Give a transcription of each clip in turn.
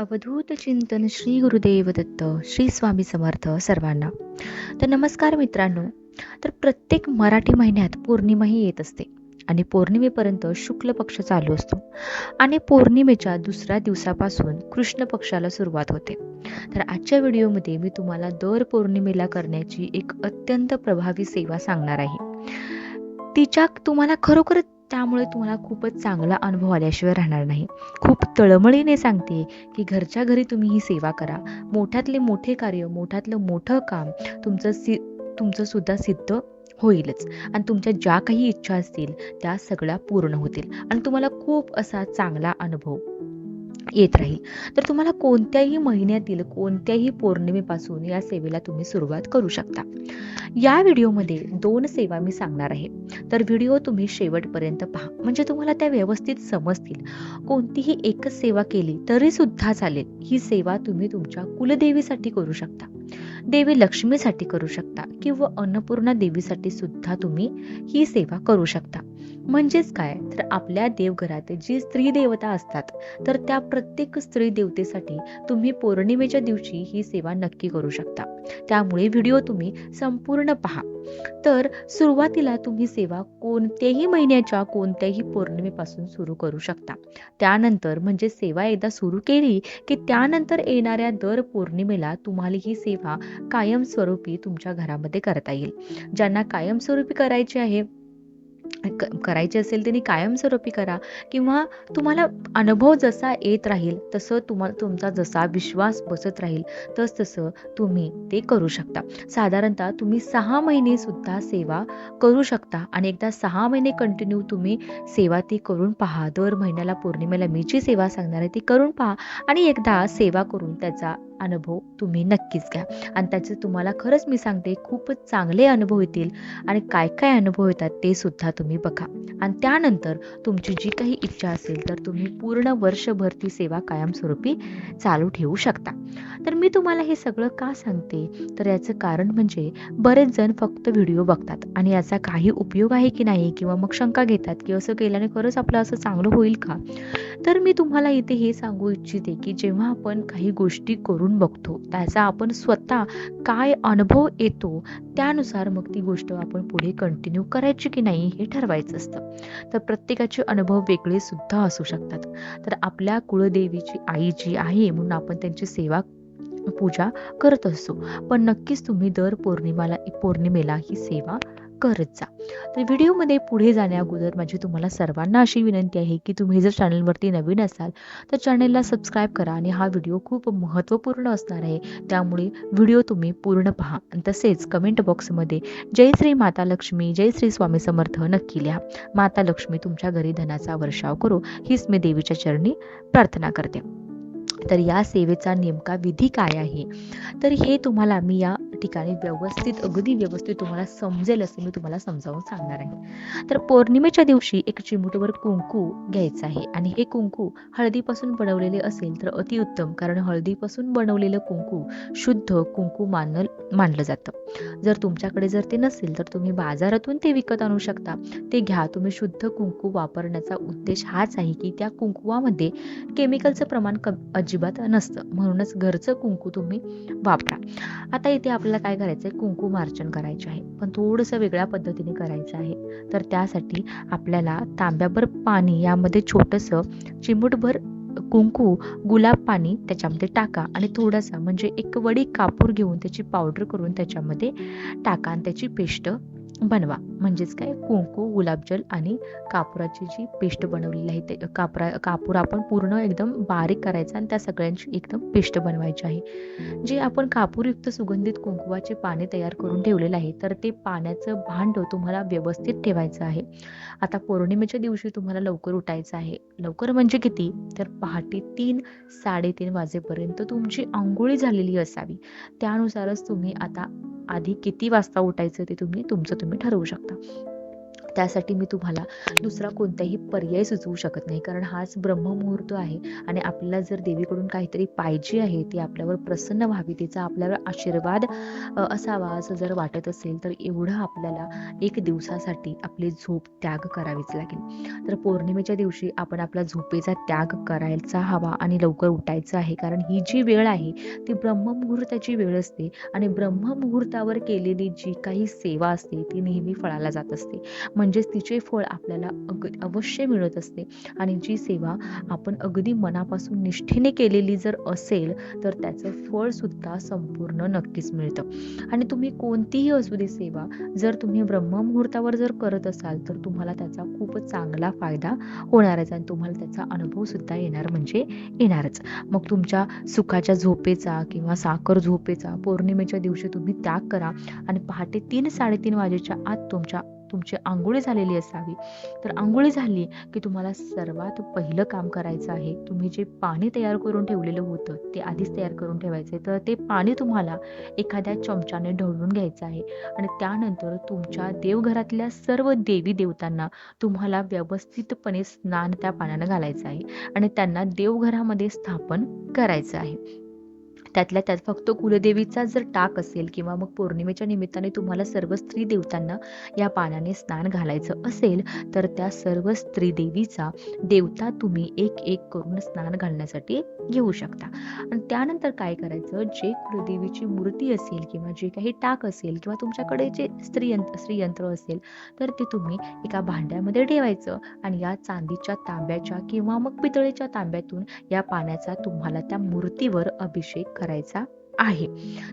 अवधूत चिंतन श्री गुरुदेव दत्त श्री स्वामी समर्थ सर्वांना. तर नमस्कार मित्रांनो. तर प्रत्येक मराठी महिन्यात पौर्णिमाही येत असते आणि पौर्णिमेपर्यंत शुक्ल पक्ष चालू असतो आणि पौर्णिमेच्या दुसऱ्या दिवसापासून कृष्ण पक्षाला सुरुवात होते. तर आजच्या व्हिडिओमध्ये मी तुम्हाला दर पौर्णिमेला करण्याची एक अत्यंत प्रभावी सेवा सांगणार आहे. तिच्या तुम्हाला खरोखरच त्यामुळे तुम्हाला खूपच चांगला अनुभव आल्याशिवाय राहणार नाही. खूप तळमळीने सांगते की घरच्या घरी तुम्ही ही सेवा करा. मोठ्यातले मोठे कार्य मोठ्यातलं मोठं काम तुमचं सि तुमचं सुद्धा सिद्ध होईलच. आणि तुमच्या ज्या काही इच्छा असतील त्या सगळ्या पूर्ण होतील. आणि तुम्हाला खूप असा चांगला अनुभव येत राहील. तर तुम्हाला कोणत्याही महिन्यातील कोणत्याही पौर्णिमेपासून या सेवेला तुम्ही सुरुवात करू शकता. या व्हिडिओमध्ये दोन सेवा मी सांगणार आहे. तर व्हिडिओ तुम्ही शेवटपर्यंत पहा. म्हणजे तुम्हाला त्या व्यवस्थित समजतील. कोणतीही एकच सेवा केली तरी सुद्धा चालेल. ही सेवा तुम्ही तुमच्या कुलदेवीसाठी करू शकता. देवी लक्ष्मीसाठी करू शकता किंवा अन्नपूर्णा देवीसाठी सुद्धा तुम्ही ही सेवा करू शकता. म्हणजेच काय? तर आपल्या देवघरात जी स्त्री देवता असतात तर त्या प्रत्येक स्त्री देवतेसाठी तुम्ही पौर्णिमेच्या दिवशी ही सेवा नक्की करू शकता. त्यामुळे व्हिडिओ तुम्ही संपूर्ण पहा. तर सुरुवातीला तुम्ही सेवा कोणत्याही महिन्याच्या कोणत्याही पौर्णिमेपासून सुरू करू शकता. त्यानंतर म्हणजे सेवा एकदा सुरू केली की त्यानंतर येणाऱ्या दर पौर्णिमेला तुम्हाला ही सेवा कायमस्वरूपी तुमच्या घरामध्ये करता येईल. ज्यांना कायमस्वरूपी करायची आहे करायचे असेल त्यांनी कायमस्वरूपी करा. किंवा तुम्हाला अनुभव जसा येत राहील तसं तुम्हाला तुमचा जसा विश्वास बसत राहील तस तसं तुम्ही ते करू शकता. साधारणतः तुम्ही सहा महिने सुद्धा सेवा करू शकता आणि एकदा सहा महिने कंटिन्यू तुम्ही सेवा ती करून पहा. दर महिन्याला पौर्णिमेला मी जी सेवा सांगणार आहे ती करून पहा आणि एकदा सेवा करून त्याचा अनुभव तुम्ही नक्कीच घ्या. आणि त्याचे तुम्हाला खरंच मी सांगते खूपच चांगले अनुभव येतील. आणि काय काय अनुभव येतात ते सुद्धा तुम्ही बघा. आणि त्यानंतर तुमची जी काही इच्छा असेल तर तुम्ही पूर्ण वर्षभर ती सेवा कायमस्वरूपी चालू ठेवू शकता. तर मी तुम्हाला हे सगळं का सांगते? तर याचं कारण म्हणजे बरेच जण फक्त व्हिडिओ बघतात. आणि याचा काही उपयोग आहे की नाही? किंवा मग शंका घेतात की असं केल्याने खरंच आपलं असं चांगलं होईल का? तर मी तुम्हाला इथे हे सांगू इच्छिते की जेव्हा आपण काही गोष्टी करून बघतो त्याचा आपण स्वतः काय अनुभव येतो त्यानुसार मग ती गोष्ट आपण पुढे कंटिन्यू करायची की नाही हे ठरवायचं असतं. तर प्रत्येकाचे अनुभव वेगळे सुद्धा असू शकतात. तर आपल्या कुळदेवीची आई जी आहे म्हणून आपण त्यांची सेवा पूजा करत असतो. पण नक्कीच तुम्ही दर पौर्णिमाला पौर्णिमेला ही सेवा करत जा. तर व्हिडिओमध्ये पुढे जाण्याअगोदर माझी तुम्हाला सर्वांना अशी विनंती आहे की तुम्ही जर चॅनलवरती नवीन असाल तर चॅनलला सबस्क्राईब करा आणि हा व्हिडिओ खूप महत्त्वपूर्ण असणार आहे. त्यामुळे व्हिडिओ तुम्ही पूर्ण पहा. आणि तसेच कमेंट बॉक्समध्ये जय श्री माता लक्ष्मी जय श्री स्वामी समर्थ नक्की लिहा. माता लक्ष्मी तुमच्या घरी धनाचा वर्षाव करो हीच मी देवीच्या चरणी प्रार्थना करते. तर या सेवेचा नेमका विधी काय आहे? तर हे तुम्हाला मी या ठिकाणी व्यवस्थित अगदी व्यवस्थित तुम्हाला समजेल असं मी तुम्हाला समजावून सांगणार आहे. तर पौर्णिमेच्या दिवशी एक चिमुटवर कुंकू घ्यायचं आहे आणि हे कुंकू हळदीपासून बनवलेले असेल तर अतिउत्तम कारण हळदीपासून बनवलेलं कुंकू शुद्ध कुंकू मानल मानलं जातं. जर तुमच्याकडे जर ते नसेल तर तुम्ही बाजारातून ते विकत आणू शकता. ते घ्या तुम्ही शुद्ध कुंकू वापरण्याचा उद्देश हाच आहे की त्या कुंकुवामध्ये केमिकलचं प्रमाण अजिबात नसतं. म्हणूनच घरचं कुंकू तुम्ही वापरा. आता इथे आपल्याला आपल्याला काय करायचं आहे कुंकू मार्चन करायचे आहे. पण थोडंसं वेगळ्या पद्धतीने करायचं आहे. तर त्यासाठी आपल्याला तांब्याभर पाणी यामध्ये छोटंसं चिमूटभर कुंकू गुलाब पाणी त्याच्यामध्ये टाका. आणि थोडासा म्हणजे एक वडी कापूर घेऊन त्याची पावडर करून त्याच्यामध्ये टाका. आणि त्याची पेस्ट बनवा. म्हणजेच काय? कुंकू गुलाबजल आणि कापुराची जी पेस्ट बनवलेली आहे ते कापरा कापूर आपण पूर्ण एकदम बारीक करायचा आणि त्या सगळ्यांची एकदम पेस्ट बनवायची आहे. जे आपण कापूरयुक्त सुगंधित कुंकुवाचे पाने तयार करून ठेवलेलं आहे तर ते पाण्याचं भांड तुम्हाला व्यवस्थित ठेवायचं आहे. आता पौर्णिमेच्या दिवशी तुम्हाला लवकर उठायचं आहे. लवकर म्हणजे किती? तर पहाटे तीन साडेतीन वाजेपर्यंत तुमची आंघोळी झालेली असावी. त्यानुसारच तुम्ही आता आधी किती वाजता उठायचं ते तुम्ही तुमचं तुम्ही ठरवू शकता. त्यासाठी मी तुम्हाला दुसरा कोणताही पर्याय सुचवू शकत नाही. कारण हाच ब्रह्ममुहूर्त आहे आणि आपल्याला जर देवीकडून काहीतरी पाहिजे आहे ती आपल्यावर प्रसन्न व्हावी तिचा आपल्यावर आशीर्वाद असावा असं जर वाटत असेल तर एवढं आपल्याला एक दिवसासाठी आपली झोप त्याग करावीच लागेल. तर पौर्णिमेच्या दिवशी आपण आपला झोपेचा त्याग करायचा हवा आणि लवकर उठायचं आहे. कारण ही जी वेळ आहे ती ब्रह्ममुहूर्ताची वेळ असते आणि ब्रह्ममुहूर्तावर केलेली जी काही सेवा असते ती नेहमी फळाला जात असते. म्हणजेच तिचे फळ आपल्याला अग अवश्य मिळत असते. आणि जी सेवा आपण अगदी मनापासून निष्ठेने केलेली जर असेल तर त्याचं फळसुद्धा संपूर्ण नक्कीच मिळतं. आणि तुम्ही कोणतीही असू दे सेवा जर तुम्ही ब्रह्ममुहूर्तावर जर करत असाल तर तुम्हाला त्याचा खूप चांगला फायदा होणारच आणि तुम्हाला त्याचा अनुभव सुद्धा येणार म्हणजे येणारच. मग तुमच्या सुखाच्या झोपेचा किंवा साखर झोपेचा पौर्णिमेच्या दिवशी तुम्ही त्याग करा. आणि पहाटे तीन साडेतीन वाजेच्या आत तुमच्या तुमची आंघोळी झालेली असावी. तर आंघोळी झाली की तुम्हाला सर्वात पहिलं काम करायचं आहे तुम्ही जे पाणी तयार करून ठेवलेलं होतं ते आधीच तयार करून ठेवायचं आहे. तर ते पाणी तुम्हाला एखाद्या चमच्याने ढवळून घ्यायचं आहे आणि त्यानंतर तुमच्या देवघरातल्या सर्व देवी देवतांना तुम्हाला व्यवस्थितपणे स्नान त्या पाण्यानं घालायचं आहे आणि त्यांना देवघरामध्ये स्थापन करायचं आहे. त्यातल्या त्यात फक्त कुलदेवीचा जर टाक असेल किंवा मग पौर्णिमेच्या निमित्ताने तुम्हाला सर्व स्त्री देवतांना या पाण्याने स्नान घालायचं असेल तर त्या सर्व स्त्री देवीचा देवता तुम्ही एक एक करून स्नान घालण्यासाठी घेऊ शकता. आणि त्यानंतर काय करायचं? जे कुलदेवीची मूर्ती असेल किंवा जे काही टाक असेल किंवा तुमच्याकडे जे स्त्रीयंत्र स्त्रीयंत्र असेल तर ते तुम्ही एका भांड्यामध्ये ठेवायचं आणि या चांदीच्या तांब्याच्या किंवा मग पितळेच्या तांब्यातून या पाण्याचा तुम्हाला त्या मूर्तीवर अभिषेक करायचा आहे.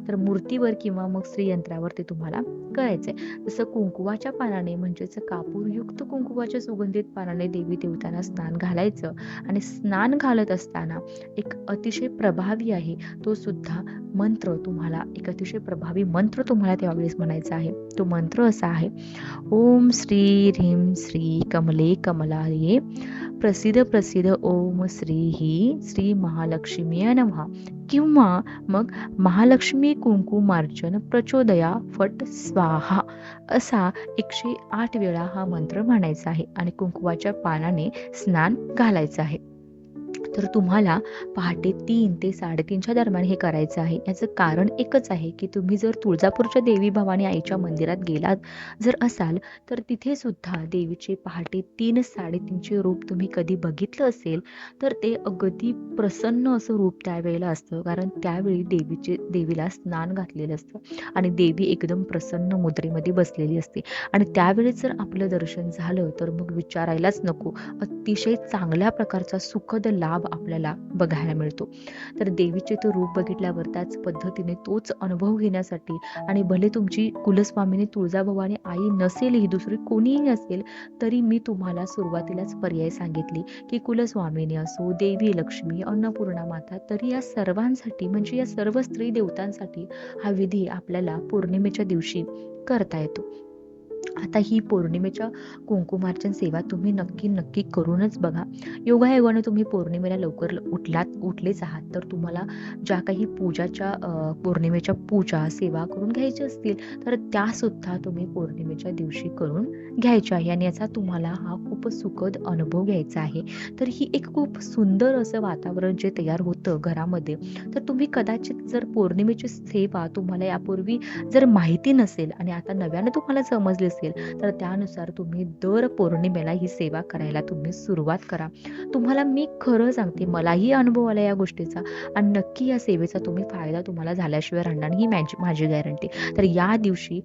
तर मूर्तीवर किंवा मग स्त्रीयंत्रावर ते तुम्हाला करायचंय. जसं कुंकुवाच्या पानाने म्हणजेच कापूरयुक्त कुंकुवाच्या सुगंधित पानाने देवी देवतांना स्नान घालायचं. आणि स्नान घालत असताना एक अतिशय प्रभावी आहे. तो सुद्धा मंत्र तुम्हाला एक अतिशय प्रभावी मंत्र तुम्हाला त्यावेळेस म्हणायचा आहे. तो मंत्र असा आहे ओम श्री ह्रीम श्री कमले कमलाये प्रसिद्ध प्रसिद्ध ओम श्री ही श्री महालक्ष्मी नमः. किंवा मग महालक्ष्मी कुंकुमार्चन प्रचोदया फट स्वाहा. असा एकशे आठ वेळा हा मंत्र म्हणायचा आहे आणि कुंकुवाच्या पानाने स्नान घालायचं आहे. तर तुम्हाला पहाटे तीन ते साडेतीनच्या दरम्यान हे करायचं आहे. याचं कारण एकच आहे की तुम्ही जर तुळजापूरच्या देवी भवानी आईच्या मंदिरात गेलात जर असाल तर तिथे सुद्धा देवीचे पहाटे तीन साडेतीनचे रूप तुम्ही कधी बघितलं असेल तर ते अगदी प्रसन्न असं रूप त्यावेळेला असतं. कारण त्यावेळी देवीचे देवीला स्नान घातलेलं असतं आणि देवी एकदम प्रसन्न मुद्रेमध्ये बसलेली असते. आणि त्यावेळेस जर आपलं दर्शन झालं तर मग विचारायलाच नको. अतिशय चांगल्या प्रकारचा सुखद लाभ आपल्याला बघायला मिळतो. तर देवीचे तो रूप बघितल्यावर त्याच पद्धतीने तोच अनुभव घेण्यासाठी आणि भले तुमची कुलस्वामिनी तुळजाभवानी आई नसेलही दुसरी कोणीही नसेल तरी मी तुम्हाला सुरुवातीलाच पर्याय सांगितली की कुलस्वामिनी असो देवी लक्ष्मी अन्नपूर्णा माता तरी या सर्वांसाठी म्हणजे या सर्व स्त्री देवतांसाठी हा विधी आपल्याला पौर्णिमेच्या दिवशी करता येतो. आता ही पौर्णिमेच्या कुंकुमार्चन सेवा तुम्ही नक्की नक्की करूनच बघा. योगायोगाने तुम्ही पौर्णिमेला लवकर उठलात उठलेच आहात. तर तुम्हाला ज्या काही पूजाच्या पौर्णिमेच्या पूजा सेवा करून घ्यायच्या असतील तर त्या सुद्धा तुम्ही पौर्णिमेच्या दिवशी करून घ्यायच्या आहे आणि याचा तुम्हाला हा खूप सुखद अनुभव घ्यायचा आहे. तर ही एक खूप सुंदर असं वातावरण जे तयार होतं घरामध्ये तर तुम्ही कदाचित जर पौर्णिमेची सेवा तुम्हाला यापूर्वी जर माहिती नसेल आणि आता नव्याने तुम्हाला समजले असेल तर त्यानुसार तुम्ही दर पौर्णिमेला ही सेवा करायला तुम्ही सुरुवात करा. तुम्हाला मी खरं सांगते मलाही अनुभव आला या गोष्टीचा आणि नक्की या सेवेचा तुम्ही फायदा तुम्हाला झाल्याशिवाय राहणार ही माझी गॅरंटी तर या दिवशी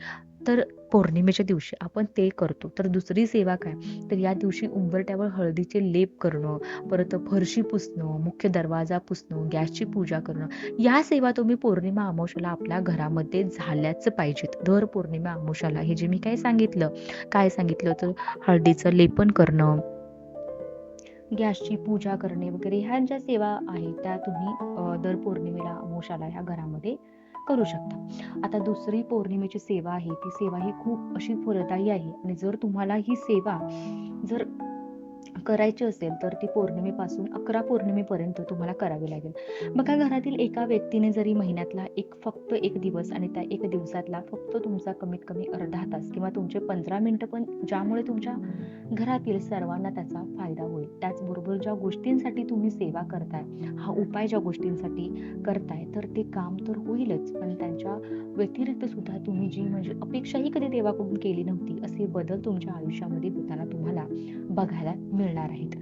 तर पौर्णिमेच्या दिवशी आपण ते करतो. तर दुसरी सेवा काय? तर या दिवशी उंबरट्यावर हळदीचे लेप करणं परत फरशी पुसणं मुख्य दरवाजा पुसणं गॅसची पूजा करणं. या सेवा तुम्ही पौर्णिमा अमावश्याला आपल्या घरामध्ये झाल्याच पाहिजेत. दर पौर्णिमा अमावश्याला हे जे मी काय सांगितलं? काय सांगितलं तर हळदीचं लेपन करणं गॅसची पूजा करणे वगैरे ह्या ज्या सेवा आहेत त्या तुम्ही दर पौर्णिमेला अमावस्याला ह्या घरामध्ये करू शकता. आता दुसरी पौर्णिमेची सेवा आहे. ती सेवा ही खूप अशी फलदायी आहे. आणि जर तुम्हाला ही सेवा जर करायची असेल तर ती पौर्णिमेपासून अकरा पौर्णिमेपर्यंत तुम्हाला करावी लागेल. बघा घरातील एका व्यक्तीने जरी महिन्यातला एक फक्त एक दिवस आणि त्या एक दिवसातला फक्त तुमचा कमीत कमी अर्धा तास किंवा तुमचे पंधरा मिनिटं पण ज्यामुळे तुमच्या घरातील सर्वांना त्याचा फायदा होईल. त्या त्याचबरोबर ज्या गोष्टींसाठी तुम्ही सेवा करताय हा उपाय ज्या गोष्टींसाठी करताय तर ते काम तर होईलच. पण त्यांच्या व्यतिरिक्त सुद्धा तुम्ही जी म्हणजे अपेक्षाही कधी देवाकडून केली नव्हती असे बदल तुमच्या आयुष्यामध्ये होताना तुम्हाला बघायला मिळणार आहेत.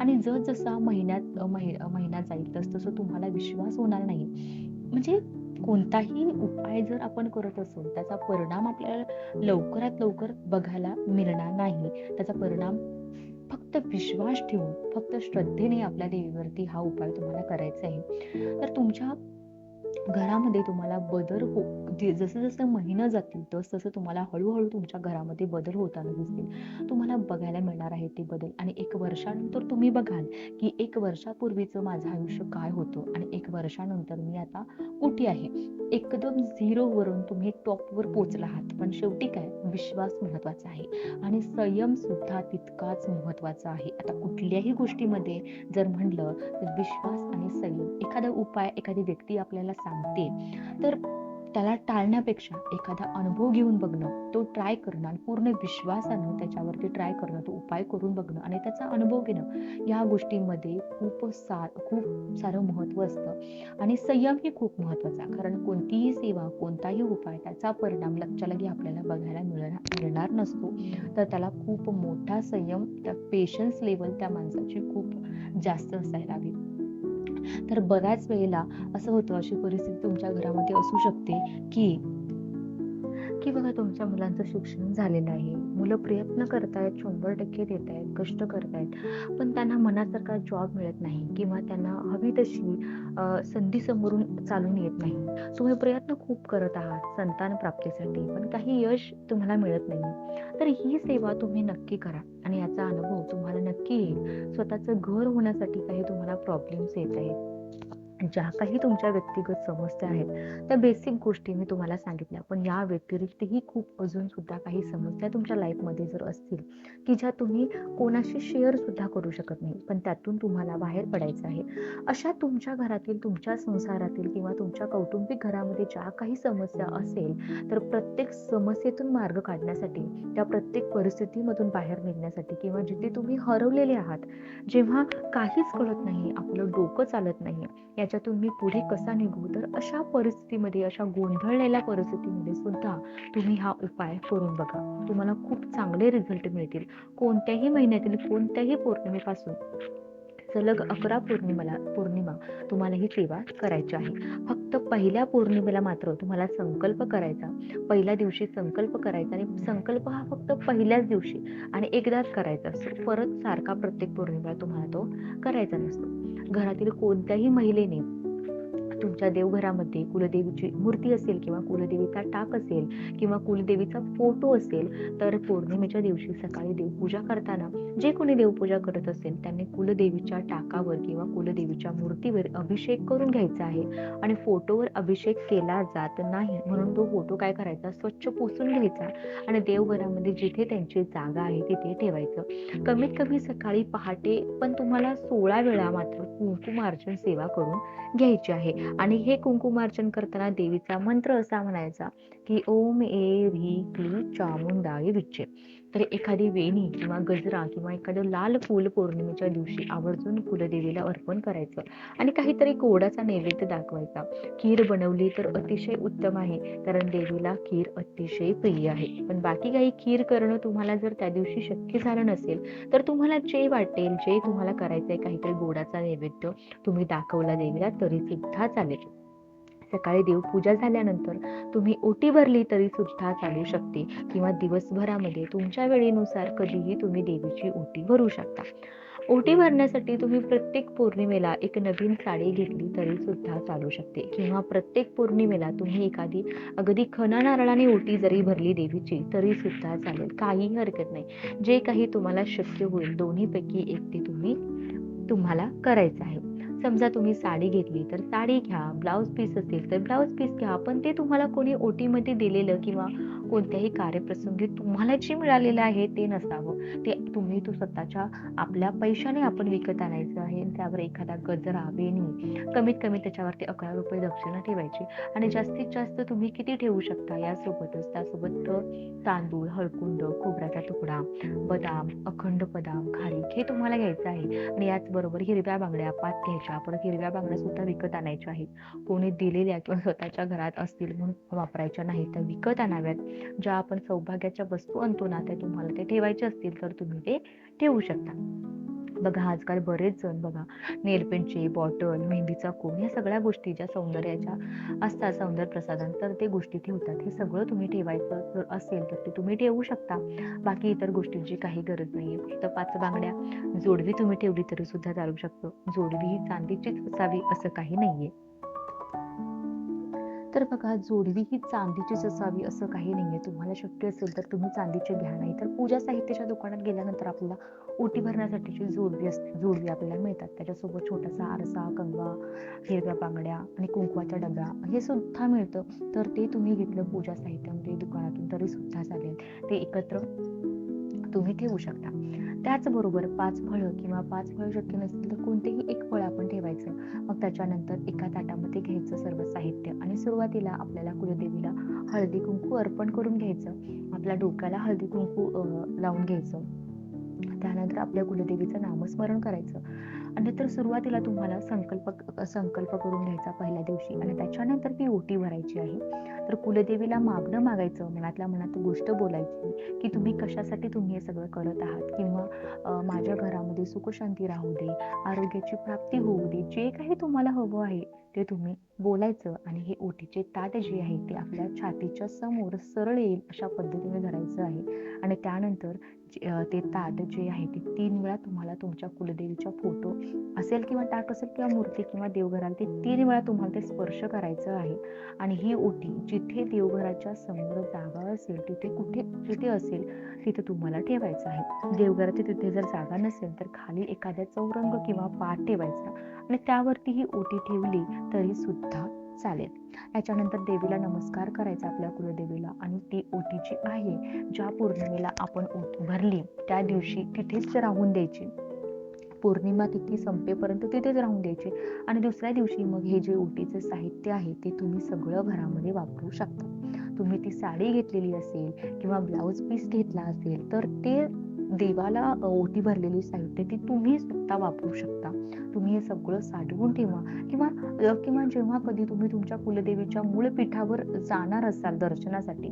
आणि जसजसा महिन्यात महिना जाईल तस तसं तुम्हाला विश्वास होणार नाही. म्हणजे कोणताही उपाय जर आपण करत असू त्याचा परिणाम आपल्याला लवकरात लवकर बघायला मिळणार नाही. त्याचा परिणाम फक्त विश्वास ठेवून फक्त श्रद्धेने आपल्या देवीवरती हा उपाय तुम्हाला करायचा आहे. तर तुमच्या घरामध्ये तुम्हाला बदल हो जसं जसं महिना जातील तस तसं तुम्हाला हळूहळू तुमच्या घरामध्ये बदल होताना दिसतील. तुम्हाला बघायला मिळणार आहे ते बदल. आणि एक वर्षानंतर तुम्ही बघाल की एक वर्षापूर्वीचं माझं आयुष्य काय होतं आणि एक वर्षानंतर मी आता कुठे आहे? एकदम झिरोवरून तुम्ही टॉपवर पोचला आहात. पण शेवटी काय? विश्वास महत्त्वाचा आहे. आणि संयम सुद्धा तितकाच महत्त्वाचा आहे. आता कुठल्याही गोष्टीमध्ये जर म्हणलं तर विश्वास आणि संयम एखादा उपाय एखादी व्यक्ती आपल्याला सांगते तर त्याला टाळण्यापेक्षा एखादा अनुभव घेऊन बघणं तो ट्राय करणं आणि पूर्ण विश्वासानं त्याच्यावरती ट्राय करणं तो उपाय करून बघणं आणि त्याचा अनुभव घेणं या गोष्टींमध्ये खूप सार खूप सारं महत्त्व असतं. आणि संयम हे खूप महत्त्वाचा कारण कोणतीही सेवा कोणताही उपाय त्याचा परिणाम लक्षालगी आपल्याला बघायला मिळणार मिळणार नसतो. तर त्याला खूप मोठा संयम त्या पेशन्स लेवल त्या माणसाची खूप जास्त असायला हवी. तर बऱ्याच वेळेला असं होतं अशी परिस्थिती तुमच्या घरामध्ये असू शकते की की बघा तुमच्या मुलांचं शिक्षण झालेलं आहे. मुलं प्रयत्न करतायत शंभर टक्के देत आहेत कष्ट करतायत. पण त्यांना मनासारखा जॉब मिळत नाही किंवा त्यांना हवी तशी संधी समोरून चालून येत नाही. तुम्ही प्रयत्न खूप करत आहात संतान प्राप्तीसाठी. पण काही यश तुम्हाला मिळत नाही. तर ही सेवा तुम्ही नक्की करा आणि याचा अनुभव तुम्हाला नक्की येईल. स्वतःचं घर होण्यासाठी काही तुम्हाला प्रॉब्लेम्स येत आहेत. ज्या काही तुमच्या व्यक्तिगत समस्या आहेत त्या बेसिक गोष्टी मी तुम्हाला सांगितल्या. पण या व्यतिरिक्तही खूप अजून सुद्धा काही समस्या तुमच्या लाईफमध्ये जर असतील की ज्या तुम्ही कोणाशी शेअर सुद्धा करू शकत नाही पण त्यातून तुम्हाला बाहेर पडायचं आहे. अशा तुमच्या घरातील तुमच्या संसारातील किंवा तुमच्या कौटुंबिक घरामध्ये ज्या काही समस्या असेल तर प्रत्येक समस्येतून मार्ग काढण्यासाठी त्या प्रत्येक परिस्थितीमधून बाहेर निघण्यासाठी किंवा जिथे तुम्ही हरवलेले आहात जेव्हा काहीच कळत नाही आपलं डोकं चालत नाही याच्यातून मी पुढे कसा निघू? तर अशा परिस्थितीमध्ये अशा गोंधळलेल्या परिस्थितीमध्ये सुद्धा तुम्ही हा उपाय करून बघा. तुम्हाला खूप चांगले रिझल्ट मिळतील. कोणत्याही महिन्यातील कोणत्याही पौर्णिमेपासून सलग अकरा पौर्णिमेला पौर्णिमा तुम्हाला ही सेवा करायची आहे. फक्त पहिल्या पौर्णिमेला मात्र तुम्हाला संकल्प करायचा. पहिल्या दिवशी संकल्प करायचा आणि संकल्प हा फक्त पहिल्याच दिवशी आणि एकदाच करायचा असतो. परत सारखा प्रत्येक पौर्णिमेला तुम्हाला तो करायचा नसतो. घरातील कोणत्याही महिलेने तुमच्या देवघरामध्ये कुलदेवीची मूर्ती असेल किंवा कुलदेवीचा टाक असेल किंवा कुलदेवीचा फोटो असेल तर पौर्णिमेच्या दिवशी सकाळी देवपूजा करताना जे कोणी देवपूजा करत असेल त्यांनी कुलदेवीच्या टाकावर किंवा कुलदेवीच्या मूर्तीवर अभिषेक करून घ्यायचा आहे. आणि फोटोवर अभिषेक केला जात नाही म्हणून तो फोटो काय करायचा? स्वच्छ पुसून घ्यायचा आणि देवघरामध्ये जिथे त्यांची जागा आहे तिथे ठेवायचं. कमीत कमी सकाळी पहाटे पण तुम्हाला सोळा वेळा मात्र कुंकुमार्जन सेवा करून घ्यायची आहे. आणि हे कुंकुमार्चन करताना देवीचा मंत्र असा म्हणायचा की ओम ए री क्ली चामुंडाई विच्चे. तर एखादी वेणी किंवा गजरा किंवा एखादं लाल फूल पौर्णिमेच्या दिवशी आवर्जून कुलदेवीला अर्पण करायचं आणि काहीतरी गोडाचा नैवेद्य दाखवायचा. खीर बनवली तर अतिशय उत्तम आहे कारण देवीला खीर अतिशय प्रिय आहे. पण बाकी काही खीर करणं तुम्हाला जर त्या दिवशी शक्य झालं नसेल तर तुम्हाला जे वाटेल जे तुम्हाला करायचंय काहीतरी गोडाचा नैवेद्य तुम्ही दाखवला देवीला तरी सुद्धा चालेल. सकाळी देवपूजा झाल्यानंतर तुम्ही ओटी भरली तरी सुद्धा चालू शकते किंवा दिवसभरामध्ये तुमच्या वेळेनुसार कधीही तुम्ही देवीची ओटी भरू शकता. ओटी भरण्यासाठी तुम्ही प्रत्येक पौर्णिमेला एक नवीन साडी घेतली तरी सुद्धा चालू शकते किंवा प्रत्येक पौर्णिमेला तुम्ही एखादी अगदी खना नारळाने ओटी जरी भरली देवीची तरी सुद्धा चालेल. काहीही हरकत नाही. जे काही तुम्हाला शक्य होईल दोन्हीपैकी एक ते तुम्ही तुम्हाला करायचं आहे. समजा तुम्ही साडी घेतली तर साडी घ्या ब्लाऊज पीस असेल तर ब्लाऊज पीस घ्या. पण ते तुम्हाला कोणी ओटीमध्ये दिलेलं किंवा कोणत्याही कार्यप्रसंगी तुम्हाला जे मिळालेलं आहे ते नसावं. ते तुम्ही तो स्वतःच्या आपल्या पैशाने आपण विकत आणायचं आहे त्यावर एखादा गजरा वेणी कमीत कमी त्याच्यावरती अकरा रुपये दक्षिणा ठेवायची. आणि जास्तीत जास्त तुम्ही किती ठेवू शकता यासोबतच त्यासोबत तांदूळ हळकुंड खोबऱ्याचा तुकडा बदाम अखंड बदाम खारीक हे तुम्हाला घ्यायचं आहे. आणि याचबरोबर हिरव्या बांगड्या पात घ्यायच्या आपण हिरव्या बांगड्या सुद्धा विकत आणायच्या आहेत. कोणी दिलेल्या किंवा स्वतःच्या घरात असतील म्हणून वापरायच्या नाही तर विकत आणाव्यात. ज्या आपण सौभाग्याच्या वस्तू आणतो ना त्या तुम्हाला ते ठेवायचे असतील तर तुम्ही ते ठेवू शकता. बघा आजकाल बरेच जण बघा नेलपेंटचे बॉटल मेहंदीचा कोण या सगळ्या गोष्टी ज्या सौंदर्याच्या असतात सौंदर्य प्रसाधन तर ते गोष्टी ठेवतात. हे सगळं तुम्ही ठेवायचं जर असेल तर ते तुम्ही ठेवू शकता. बाकी इतर गोष्टींची काही गरज नाहीये. फक्त पाच बांगड्या जोडवी तुम्ही ठेवली तरी सुद्धा चालू शकतो. जोडवी ही चांदीचीच असावी असं काही नाहीये. तर बघा जोडवी ही चांदीचीच असावी असं काही नाहीये. तुम्हाला शक्य असेल तर तुम्ही चांदीचे घ्या. नाही तर पूजा साहित्याच्या दुकानात गेल्यानंतर आपल्याला ओटी भरण्यासाठीची जोडवी असते जोडवी आपल्याला मिळतात. त्याच्यासोबत छोटासा आरसा कंगवा हिरव्या बांगड्या आणि कुंकवाच्या डब्या हे सुद्धा मिळतं. तर ते तुम्ही घेतलं पूजा साहित्यामध्ये दुकानातून तरी सुद्धा चालेल. ते एकत्र तुम्ही ठेवू शकता. त्याचबरोबर पाच फळं किंवा पाच फळं शक्य नसतील तर कोणतेही एक फळ आपण ठेवायचं. मग त्याच्यानंतर एका ताटामध्ये घ्यायचं सर्व साहित्य आणि सुरुवातीला आपल्याला कुलदेवीला हळदी कुंकू अर्पण करून घ्यायचं. आपल्या डोक्याला हळदी कुंकू लावून घ्यायचं. त्यानंतर आपल्या कुलदेवीचं नामस्मरण करायचं. आणि तर सुरुवातीला तुम्हाला संकल्प संकल्प करून घ्यायचा पहिल्या दिवशी. आणि त्याच्यानंतर ती ओटी भरायची आहे. तर कुलदेवीला मागणं मागायचं. मनातल्या मनात गोष्ट बोलायची की तुम्ही कशासाठी तुम्ही हे सगळं करत आहात? किंवा माझ्या घरामध्ये सुखशांती राहू दे आरोग्याची प्राप्ती होऊ दे जे काही तुम्हाला हवं आहे. ते तुम्ही बोलायचं आणि हे ओटीचे ताट जे आहे ते आपल्या छातीच्या समोर सरळ येईल अशा पद्धतीने धरायचं आहे. आणि त्यानंतर ते ताट जे आहे ते तीन वेळा तुम्हाला तुमच्या कुलदेवीचा फोटो असेल किंवा ताट असेल किंवा मूर्ती किंवा देवघराला ते तीन वेळा तुम्हाला ते स्पर्श करायचं आहे. आणि ही ओटी जिथे देवघराच्या समोर जागा असेल तिथे कुठे जिथे असेल तिथे तुम्हाला ठेवायचं आहे. देवघराची तिथे जर जागा नसेल तर खाली एखाद्या चौरंग किंवा पाठ ठेवायचा. आणि त्यावरती ही ओटी ठेवली तरी सुद्धा चालेल. याच्यानंतर देवीला नमस्कार करायचा आपल्या कुलदेवीला आणि ती ओटी जी आहे ज्या पौर्णिमेला आपण ओटी भरली त्या दिवशी तिथेच राहून द्यायची. पौर्णिमा तिथी संपेपर्यंत तिथेच राहून द्यायचे. आणि दुसऱ्या दिवशी मग हे जे ओटीचं साहित्य आहे ते तुम्ही सगळं घरामध्ये वापरू शकता. तुम्ही ती साडी घेतलेली असेल किंवा ब्लाऊज पीस घेतला असेल तर ते देवाला ओटी भरलेली साहित्य ती तुम्ही स्वतः वापरू शकता. तुम्ही हे सगळं साठवून ठेवा. किंवा किंवा जेव्हा कधी तुम्ही तुमच्या कुलदेवीच्या मूळ पीठावर जाणार असाल दर्शनासाठी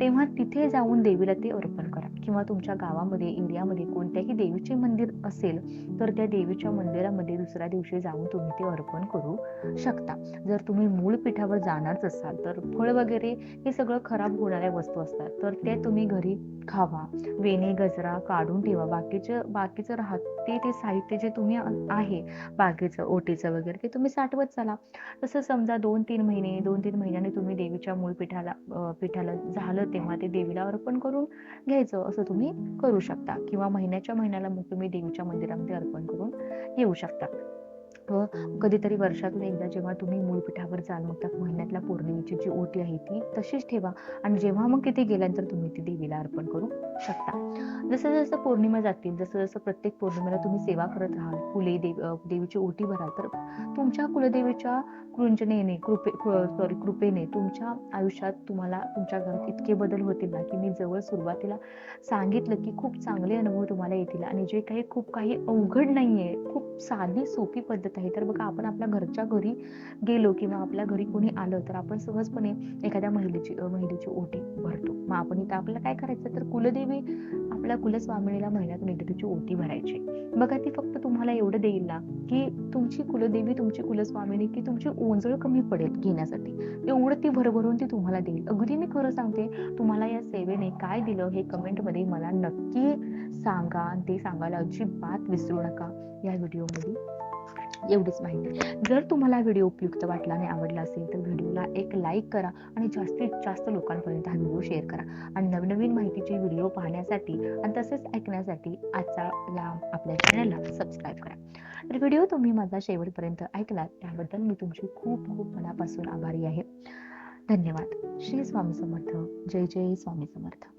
तेव्हा तिथे जाऊन देवीला ते अर्पण करा. किंवा तुमच्या गावामध्ये एरियामध्ये कोणत्याही देवीचे मंदिर असेल तर त्या देवीच्या मंदिरामध्ये दुसऱ्या दिवशी जाऊन तुम्ही ते अर्पण करू शकता. जर तुम्ही मूळ पीठावर जाणारच असाल तर फळ वगैरे हे सगळं खराब होणाऱ्या वस्तू असतात तर ते तुम्ही घरी खावा. वेणे गजरा काढून ठेवा. बाकीचं बाकीचं राहते ते साहित्य जे तुम्ही आहे बाकीचं ओटीचं वगैरे ते तुम्ही साठवत चला. तसं समजा दोन तीन महिने दोन तीन महिन्याने तुम्ही देवीच्या मूळ पिठाला पिठाला झालं तेव्हा ते देवीला अर्पण करून घ्यायचं असं तुम्ही करू शकता. किंवा महिन्याच्या महिन्याला मग तुम्ही देवीच्या मंदिरामध्ये अर्पण करून येऊ शकता. फक्त कधीतरी वर्षातून एकदा जेव्हा तुम्ही मूळपीठावर जाल मग त्या महिन्यातल्या पौर्णिमेची जी ओटी आहे ती तशीच ठेवा. आणि जेव्हा मग तिथे गेल्यानंतर तुम्ही ती देवीला अर्पण करू शकता. जसं जसं पौर्णिमा जातील जसं जसं प्रत्येक पौर्णिमेला तुम्ही सेवा करत राहाल फुले देव देवीची ओटी भराल तर तुमच्या कुलदेवीच्या कृंजनेने कृपे सॉरी कृपेने तुमच्या आयुष्यात तुम्हाला तुमच्या घरात इतके बदल होतील ना की मी जवळ सुरुवातीला सांगितलं की खूप चांगले अनुभव तुम्हाला येतील. आणि जे काही खूप काही अवघड नाहीये खूप साधी सोपी पद्धत आहे. तर बघा आपण आपल्या घरच्या घरी गेलो किंवा आपल्या घरी कोणी आलं तर आपण सहजपणे एखाद्या महिलेची महिलेची ओटी भरतो. मग आपण इथं आपल्याला काय करायचं? तर कुलदेवी आपल्या कुलस्वामिनीला महिला एकदा ओटी भरायची. बघा ती फक्त तुम्हाला एवढं देईल ना की तुमची कुलदेवी तुमची कुलस्वामिनी की तुमची ओंजळ कमी पडेल घेण्यासाठी. एवढं ती भरभरून ती तुम्हाला देईल. अगदी मी खरं सांगते तुम्हाला या सेवेने काय दिलं हे कमेंटमध्ये मला नक्की सांगा. आणि ते सांगायला अजिबात विसरू नका या व्हिडिओमध्ये. एवढीच माहिती. जर तुम्हाला व्हिडिओ उपयुक्त वाटला आणि आवडला असेल तर व्हिडिओला एक लाईक करा आणि जास्तीत जास्त लोकांपर्यंत हा व्हिडिओ शेअर करा. आणि नवनवीन माहितीचे व्हिडिओ पाहण्यासाठी आणि तसेच ऐकण्यासाठी आजचा या आपल्या चॅनलला सबस्क्राईब करा. तर व्हिडिओ तुम्ही माझा शेवटपर्यंत ऐकलात त्याबद्दल मी तुमची खूप खूप मनापासून आभारी आहे. धन्यवाद. श्री स्वामी समर्थ. जय जय स्वामी समर्थ.